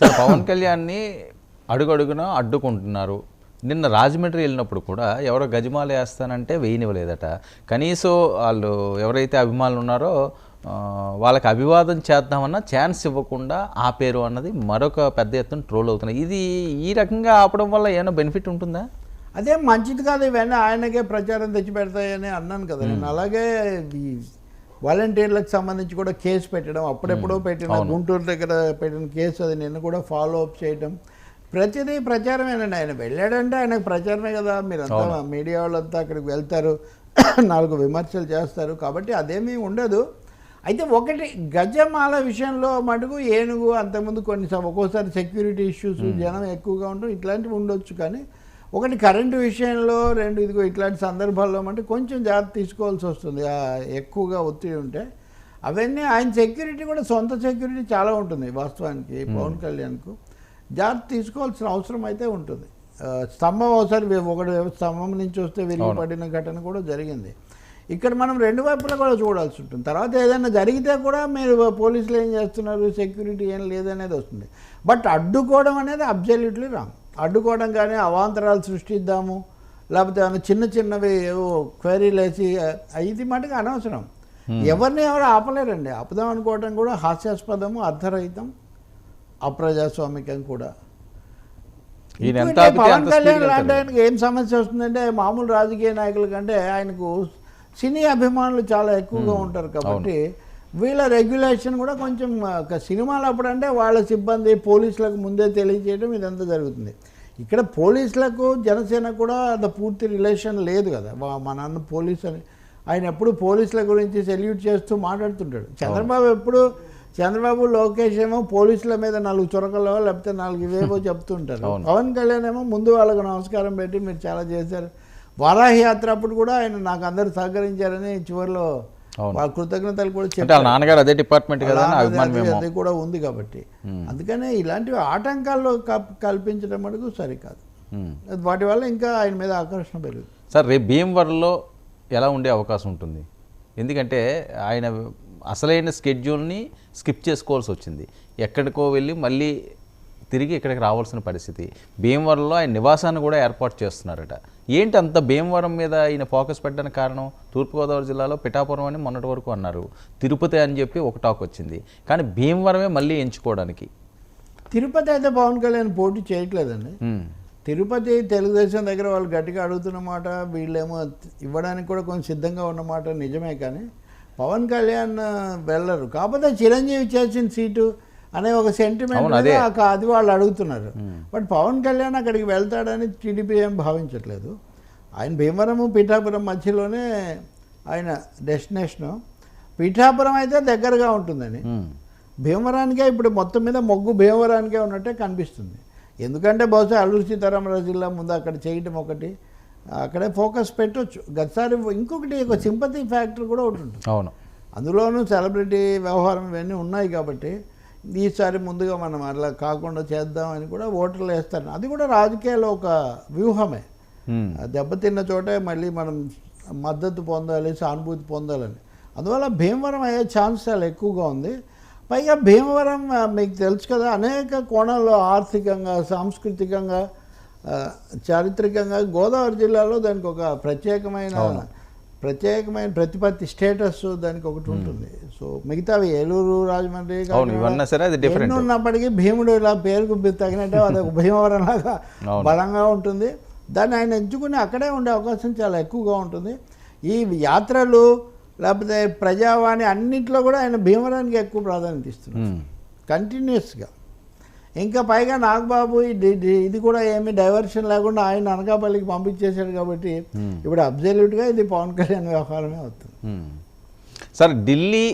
Sir Pawan కళ్యాణ్ని అడుగడుగున అడ్డుకుంటున్నారు. నిన్న రాజమండ్రి వెళ్ళినప్పుడు కూడా ఎవరో గజమాల వేస్తానంటే వేయనివ్వలేదట. కనీసం వాళ్ళు ఎవరైతే అభిమానులు ఉన్నారో ఆ, వాళ్ళకి అభివాదం చేద్దామన్నా ఛాన్స్ ఇవ్వకుండా ఆపేరు అన్నది మరొక పెద్ద ఎత్తున ట్రోల్ అవుతున్నాయి. ఇది ఈ రకంగా ఆపడం వల్ల ఏమైనా బెనిఫిట్ ఉంటుందా? అదే మంచిది కాదు ఇవన్నీ ఆయనకే ప్రచారం తెచ్చి పెడతాయని అన్నాను కదా. నేను అలాగే వాలంటీర్లకు సంబంధించి కూడా కేసు పెట్టడం అప్పుడెప్పుడో పెట్టిన గుంటూరు దగ్గర పెట్టిన కేసు అది నిన్న కూడా ఫాలో అప్ చేయడం ప్రతిదీ ప్రచారమేనండి ఆయన వెళ్ళాడంటే ఆయనకు ప్రచారమే కదా. మీరంతా మీడియా వాళ్ళంతా అక్కడికి వెళ్తారు నాలుగు విమర్శలు చేస్తారు. కాబట్టి అదేమీ ఉండదు. అయితే ఒకటి గజమాల విషయంలో మటుకు ఏనుగు అంతకుముందు కొన్ని ఒక్కోసారి సెక్యూరిటీ ఇష్యూస్ జనం ఎక్కువగా ఉంటాం ఇట్లాంటివి ఉండొచ్చు. కానీ ఒకటి కరెంటు విషయంలో రెండు ఇదిగో ఇట్లాంటి సందర్భాల్లో అంటే కొంచెం జాగ్రత్త తీసుకోవాల్సి వస్తుంది. ఎక్కువగా ఒత్తిడి ఉంటే. అవన్నీ ఆయన సెక్యూరిటీ కూడా సొంత సెక్యూరిటీ చాలా ఉంటుంది వాస్తవానికి పవన్ కళ్యాణ్కు. జాగ్రత్త తీసుకోవాల్సిన అవసరం అయితే ఉంటుంది. స్తంభం ఒకసారి ఒకటి స్తంభం నుంచి వస్తే విరిగిపడిన ఘటన కూడా జరిగింది. ఇక్కడ మనం రెండు వైపులా కూడా చూడాల్సి ఉంటుంది. తర్వాత ఏదైనా జరిగితే కూడా మీరు పోలీసులు ఏం చేస్తున్నారు? సెక్యూరిటీ ఏం లేదనేది వస్తుంది. బట్ అడ్డుకోవడం అనేది అబ్జల్యూట్లీ రాంగ్ అడ్డుకోవడం కానీ అవాంతరాలు సృష్టిద్దాము. లేకపోతే చిన్న చిన్నవి ఏవో క్వైరీలు వేసి ఇది మటుకు అనవసరం. ఎవరిని ఎవరు ఆపలేరండి. ఆపుదాం అనుకోవడం కూడా హాస్యాస్పదము అర్థరహితం అప్రజాస్వామికం కూడా. పవన్ కళ్యాణ్ లాంటి. ఆయనకి ఏం సమస్య వస్తుందంటే మామూలు రాజకీయ నాయకుల కంటే ఆయనకు సినీ అభిమానులు చాలా ఎక్కువగా ఉంటారు కాబట్టి వీళ్ళ రెగ్యులేషన్ కూడా కొంచెం ఒక సినిమాలు అప్పుడంటే వాళ్ళ సిబ్బంది పోలీసులకు ముందే తెలియజేయడం ఇదంతా జరుగుతుంది. ఇక్కడ పోలీసులకు జనసేన కూడా అంత పూర్తి రిలేషన్ లేదు కదా. మా నాన్న పోలీస్ అని. ఆయన ఎప్పుడు పోలీసుల గురించి సెల్యూట్ చేస్తూ మాట్లాడుతుంటాడు. చంద్రబాబు ఎప్పుడు చంద్రబాబు లోకేష్ ఏమో పోలీసుల మీద నాలుగు చొరకలో లేకపోతే నాలుగు ఇవేవో చెప్తుంటారు. పవన్ కళ్యాణ్ ఏమో ముందు వాళ్ళకు నమస్కారం పెట్టి మీరు చాలా చేశారు. వారాహి యాత్ర అప్పుడు కూడా ఆయన నాకు అందరు సహకరించారని చివరిలో. వాళ్ళ కృతజ్ఞతలు కూడా వాళ్ళ నాన్నగారు అదే డిపార్ట్మెంట్ కదా అది- కూడా ఉంది కాబట్టి. అందుకనే ఇలాంటివి ఆటంకాల్లో కల్పించడం మటుకు సరికాదు. వాటి వల్ల ఇంకా ఆయన మీద ఆకర్షణ పెరుగుతుంది. సార్ రేపు భీమవరంలో ఎలా ఉండే అవకాశం ఉంటుంది? ఎందుకంటే ఆయన అసలైన స్కెడ్యూల్ని స్కిప్ చేసుకోవాల్సి వచ్చింది. ఎక్కడికో వెళ్ళి మళ్ళీ తిరిగి ఇక్కడికి రావాల్సిన పరిస్థితి. భీమవరంలో ఆయన నివాసాన్ని కూడా ఏర్పాటు చేస్తున్నారట. ఏంటి అంత భీమవరం మీద ఆయన ఫోకస్ పెట్టడానికి కారణం? తూర్పుగోదావరి జిల్లాలో పిఠాపురం అని మొన్నటి వరకు అన్నారు. తిరుపతి అని చెప్పి ఒక టాక్ వచ్చింది. కానీ భీమవరమే మళ్ళీ ఎంచుకోవడానికి. తిరుపతి అయితే పవన్ కళ్యాణ్ పోటీ చేయట్లేదండి. తిరుపతి తెలుగుదేశం దగ్గర వాళ్ళు గట్టిగా అడుగుతున్నమాట వీళ్ళేమో ఇవ్వడానికి కూడా కొంచెం సిద్ధంగా ఉన్నమాట నిజమే కానీ పవన్ కళ్యాణ్ వెళ్ళరు. కాకపోతే చిరంజీవి చేసిన సీటు అనే ఒక సెంటిమెంట్ అదే. వాళ్ళు అడుగుతున్నారు. బట్ పవన్ కళ్యాణ్ అక్కడికి వెళ్తాడని టీడీపీ ఏం భావించట్లేదు. ఆయన భీమవరము పిఠాపురం మధ్యలోనే ఆయన డెస్టినేషను పిఠాపురం అయితే దగ్గరగా ఉంటుందని. భీమవరానికే ఇప్పుడు మొత్తం మీద మొగ్గు భీమవరానికే ఉన్నట్టే కనిపిస్తుంది. ఎందుకంటే బహుశా అల్లూరు సీతారామరాజు జిల్లా ముందు అక్కడ చేయటం ఒకటి. అక్కడే ఫోకస్ పెట్టొచ్చు. గతసారి ఇంకొకటి ఒక సింపతి ఫ్యాక్టర్ కూడా ఒకటి ఉంటుంది. అవును. అందులోనూ సెలబ్రిటీ వ్యవహారం ఇవన్నీ ఉన్నాయి కాబట్టి ఈసారి ముందుగా మనం అలా కాకుండా చేద్దామని కూడా ఓటర్లు వేస్తారు. అది కూడా రాజకీయాల్లో ఒక వ్యూహమే. దెబ్బతిన్న చోటే మళ్ళీ మనం మద్దతు పొందాలి సానుభూతి పొందాలని. అందువల్ల భీమవరం అయ్యే ఛాన్స్ చాలా ఎక్కువగా ఉంది. పైగా భీమవరం మీకు తెలుసు కదా అనేక కోణాల్లో ఆర్థికంగా సాంస్కృతికంగా చారిత్రకంగా గోదావరి జిల్లాలో దానికి ఒక ప్రత్యేకమైన ప్రత్యేకమైన ప్రతిపత్తి స్టేటస్ దానికి ఒకటి ఉంటుంది. సో మిగతావి ఏలూరు రాజమండ్రి ఉన్నప్పటికీ భీముడు ఇలా పేరుకు తగినట్టే అదొక భీమవరం లాగా. బలంగా ఉంటుంది. దాన్ని ఆయన ఎంచుకుని అక్కడే ఉండే అవకాశం చాలా ఎక్కువగా ఉంటుంది. ఈ యాత్రలు లేకపోతే ప్రజావాణి అన్నింటిలో కూడా ఆయన భీమవరానికి ఎక్కువ ప్రాధాన్యత ఇస్తున్నారు. కంటిన్యూస్గా ఇంకా పైగా నాగబాబు ఇది కూడా ఏమీ డైవర్షన్ లేకుండా ఆయన అనకాపల్లికి పంపించేశాడు కాబట్టి ఇప్పుడు అబ్జల్యూట్గా ఇది పవన్ కళ్యాణ్ వ్యవహారమే అవుతుంది. మ్మ్. సార్ ఢిల్లీ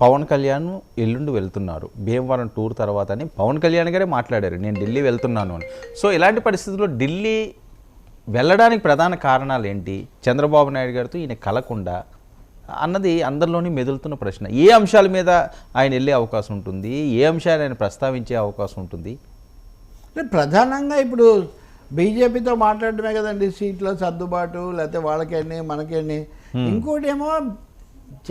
పవన్ కళ్యాణ్ ఎల్లుండి వెళ్తున్నారు. భీమవరం టూర్ తర్వాత అని పవన్ కళ్యాణ్ గారే మాట్లాడారు. నేను ఢిల్లీ వెళ్తున్నాను అని. సో ఇలాంటి పరిస్థితుల్లో ఢిల్లీ వెళ్ళడానికి ప్రధాన కారణాలు ఏంటి? చంద్రబాబు నాయుడు గారితో ఈయన కలకుండా అన్నది అందరిలోని మెదులుతున్న ప్రశ్న. ఏ అంశాల మీద ఆయన వెళ్ళే అవకాశం ఉంటుంది? ఏ అంశాలు ఆయన ప్రస్తావించే అవకాశం ఉంటుంది? అంటే ప్రధానంగా ఇప్పుడు బీజేపీతో మాట్లాడటమే కదండి. సీట్ల సర్దుబాటు లేకపోతే వాళ్ళకెన్ని మనకెన్ని. ఇంకోటి ఏమో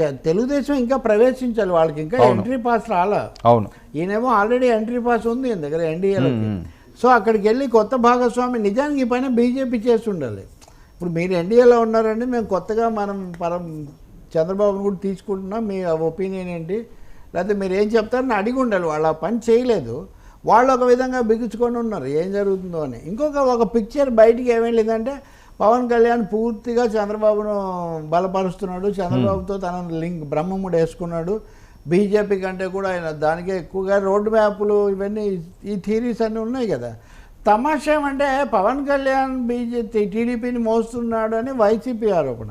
చ- తెలుగుదేశం ఇంకా ప్రవేశించాలి. వాళ్ళకి ఇంకా. ఎంట్రీ పాస్ రాలా? అవును. ఈయనేమో ఆల్రెడీ ఎంట్రీ పాస్ ఉంది ఈయన దగ్గర ఎన్డీఏలోకి. సో అక్కడికి వెళ్ళి కొత్త భాగస్వామి నిజానికి పైన బీజేపీ చేసి ఉండాలి. ఇప్పుడు మీరు ఎన్డీఏలో ఉన్నారండి మేము కొత్తగా మనం పరం చంద్రబాబును కూడా తీసుకుంటున్నా మీ ఒపీనియన్ ఏంటి? లేకపోతే మీరు ఏం చెప్తారని అడిగి ఉండాలి. వాళ్ళు ఆ పని చేయలేదు. వాళ్ళు ఒక విధంగా బిగుచుకొని ఉన్నారు. ఏం జరుగుతుందో అని. ఇంకొక ఒక పిక్చర్ బయటికి లేదంటే పవన్ కళ్యాణ్ పూర్తిగా చంద్రబాబును బలపరుస్తున్నాడు. చంద్రబాబుతో తన లింక్ బ్రహ్మముడు వేసుకున్నాడు. బీజేపీ కంటే కూడా ఆయన దానికే ఎక్కువగా రోడ్డు మ్యాప్లు ఇవన్నీ ఈ థీరీస్ అన్నీ ఉన్నాయి కదా. తమాషా ఏమంటే పవన్ కళ్యాణ్ బీజేపీ టీడీపీని మోస్తున్నాడు అని వైసీపీ ఆరోపణ.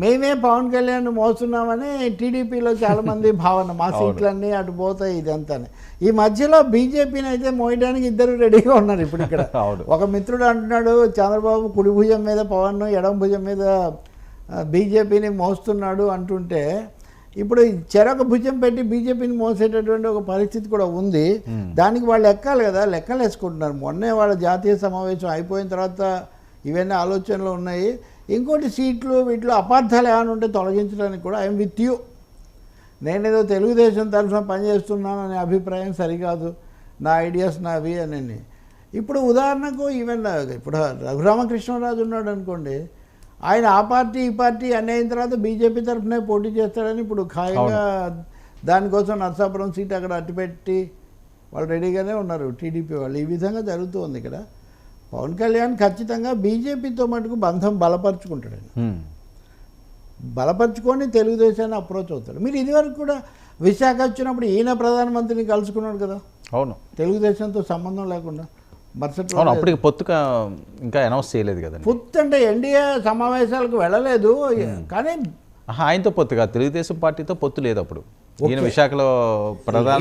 మేమే పవన్ కళ్యాణ్ మోస్తున్నామని టీడీపీలో చాలా మంది భావన మా సీట్లన్నీ అటు పోతాయి ఇదంతా ఈ మధ్యలో బీజేపీని అయితే మోయడానికి ఇద్దరు రెడీగా ఉన్నారు ఇప్పుడు ఇక్కడ. ఒక మిత్రుడు అంటున్నాడు చంద్రబాబు కుడి భుజం మీద పవన్ ఎడమ భుజం మీద బీజేపీని మోస్తున్నాడు అంటుంటే ఇప్పుడు చెరొక భుజం పెట్టి బీజేపీని మోసేటటువంటి ఒక పరిస్థితి కూడా ఉంది. దానికి వాళ్ళు ఎక్కాలి కదా లెక్కలు వేసుకుంటున్నారు మొన్నే వాళ్ళ జాతీయ సమావేశం అయిపోయిన తర్వాత ఇవన్నీ ఆలోచనలు ఉన్నాయి. ఇంకోటి సీట్లు వీటిలో అపార్థాలు ఏమైనా ఉంటే తొలగించడానికి కూడా ఐఎమ్ విత్ యూ. నేనేదో తెలుగుదేశం తరఫున పనిచేస్తున్నాను అనే అభిప్రాయం సరికాదు. నా ఐడియాస్ నావి అని ఇప్పుడు ఉదాహరణకు ఈవెన్ ఇప్పుడు రఘురామకృష్ణరాజు ఉన్నాడు అనుకోండి ఆయన ఆ పార్టీ ఈ పార్టీ అన్ని అయిన తర్వాత బీజేపీ తరఫునే పోటీ చేస్తాడని ఇప్పుడు ఖాయంగా దానికోసం నరసాపురం సీట్ అక్కడ అట్టిపెట్టి వాళ్ళు రెడీగానే ఉన్నారు టీడీపీ వాళ్ళు. ఈ విధంగా జరుగుతుంది ఇక్కడ. పవన్ కళ్యాణ్ ఖచ్చితంగా బీజేపీతో మటుకు బంధం బలపరుచుకుంటాడు. బలపరుచుకొని తెలుగుదేశాన్ని అప్రోచ్ అవుతాడు. మీరు ఇదివరకు కూడా విశాఖ వచ్చినప్పుడు ఈయన ప్రధానమంత్రిని కలుసుకున్నాడు కదా? అవును. తెలుగుదేశంతో సంబంధం లేకుండా మరుసటి. అప్పటికి పొత్తుక ఇంకా అనౌన్స్ చేయలేదు కదండి. పుత్ అంటే ఎన్డీఏ సమావేశాలకు వెళ్ళలేదు. కానీ ఆయనతో పొత్తు కాదు తెలుగుదేశం పార్టీతో పొత్తు లేదు అప్పుడు. ఈయన. విశాఖలో ప్రధాన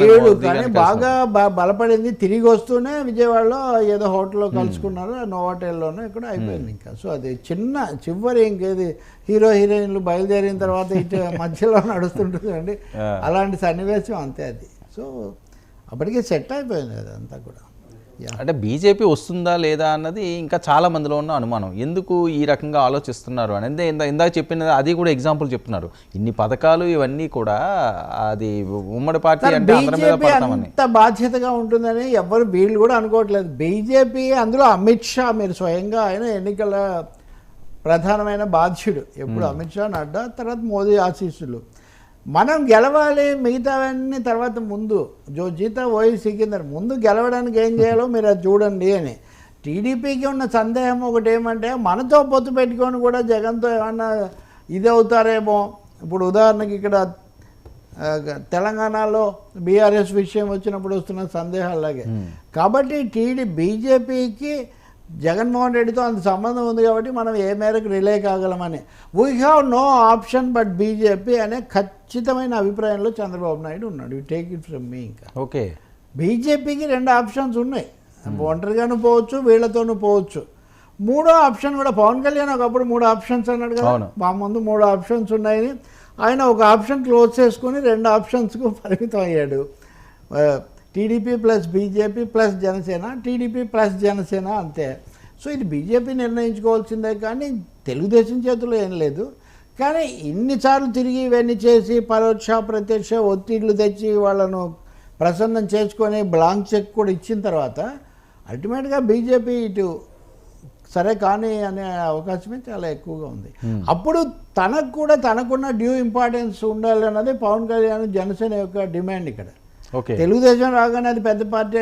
బాగా బ- బలపడింది తిరిగి వస్తూనే విజయవాడలో ఏదో హోటల్లో కలుసుకున్నారు నోవాటెల్లోనే ఇక్కడ అయిపోయింది ఇంకా సో అది చిన్న చివరి ఇంకేది హీరో హీరోయిన్లు బయలుదేరిన తర్వాత ఇటు మధ్యలో నడుస్తుంటుందండి ఆ. అలాంటి సన్నివేశం అంతే అది సో అప్పటికే సెట్ అయిపోయింది అది అంతా కూడా. అంటే బీజేపీ వస్తుందా లేదా అన్నది ఇంకా చాలా మందిలో ఉన్న అనుమానం. ఎందుకు ఈ రకంగా ఆలోచిస్తున్నారు అని అంటే ఇందా ఇందాక చెప్పిన అది కూడా ఎగ్జాంపుల్ చెప్తున్నారు. ఇన్ని పథకాలు ఇవన్నీ కూడా అది ఉమ్మడి పార్టీ అంటే అంత బాధ్యతగా ఉంటుందని ఎవరు వీళ్ళు కూడా అనుకోవట్లేదు. బీజేపీ అందులో అమిత్ షా మీరు స్వయంగా ఆయన ఎన్నికల ప్రధానమైన బాధ్యుడు. ఎప్పుడు అమిత్ షా నడ్డా తర్వాత మోదీ ఆశీస్సులు. మనం గెలవాలి మిగతావన్నీ తర్వాత ముందు. జో జీతా ఓయి సికిందర్ ముందు గెలవడానికి ఏం చేయాలో మీరు అది చూడండి అని. టీడీపీకి ఉన్న సందేహం ఒకటి ఏమంటే మనతో పొత్తు పెట్టుకొని కూడా జగన్తో ఏమన్నా ఇది అవుతారేమో ఇప్పుడు ఉదాహరణకి ఇక్కడ తెలంగాణలో బీఆర్ఎస్ విషయం వచ్చినప్పుడు వస్తున్న సందేహాలు అలాగే. కాబట్టి టీడీ బీజేపీకి జగన్మోహన్ రెడ్డితో అంత సంబంధం ఉంది కాబట్టి మనం ఏ మేరకు relay కాగలమని. We have no option but BJP అనే ఖచ్చితమైన అభిప్రాయంలో చంద్రబాబు నాయుడు ఉన్నాడు. You take it from me ఇంకా. ఓకే. బీజేపీకి రెండు ఆప్షన్స్ ఉన్నాయి. ఒంటరిగాను పోవచ్చు వీళ్ళతోనూ పోవచ్చు. మూడో ఆప్షన్ కూడా పవన్ కళ్యాణ్ ఒకప్పుడు మూడు ఆప్షన్స్ అన్నాడు కదా. మా ముందు మూడు ఆప్షన్స్ ఉన్నాయని ఆయన ఒక ఆప్షన్ క్లోజ్ చేసుకుని రెండు ఆప్షన్స్కు పరిమితం అయ్యాడు TDP plus BJP plus Janasena TDP plus Janasena అంతే. సో ఇది బీజేపీ నిర్ణయించుకోవాల్సిందే కానీ తెలుగుదేశం చేతిలో ఏం లేదు. కానీ ఇన్నిసార్లు తిరిగి ఇవన్నీ చేసి పరోక్ష ప్రత్యక్ష ఒత్తిళ్ళు తెచ్చి వాళ్ళను ప్రసన్నం చేసుకొని బ్లాంక్ చెక్ కూడా ఇచ్చిన తర్వాత అల్టిమేట్గా బీజేపీ ఇటు సరే కానీ అనే అవకాశమే చాలా ఎక్కువగా ఉంది. అప్పుడు తనకు కూడా తనకున్న డ్యూ ఇంపార్టెన్స్ ఉండాలి అన్నది పవన్ కళ్యాణ్ జనసేన యొక్క డిమాండ్ ఇక్కడ. తెలుగుదేశం రాగానే అది పెద్ద పార్టీ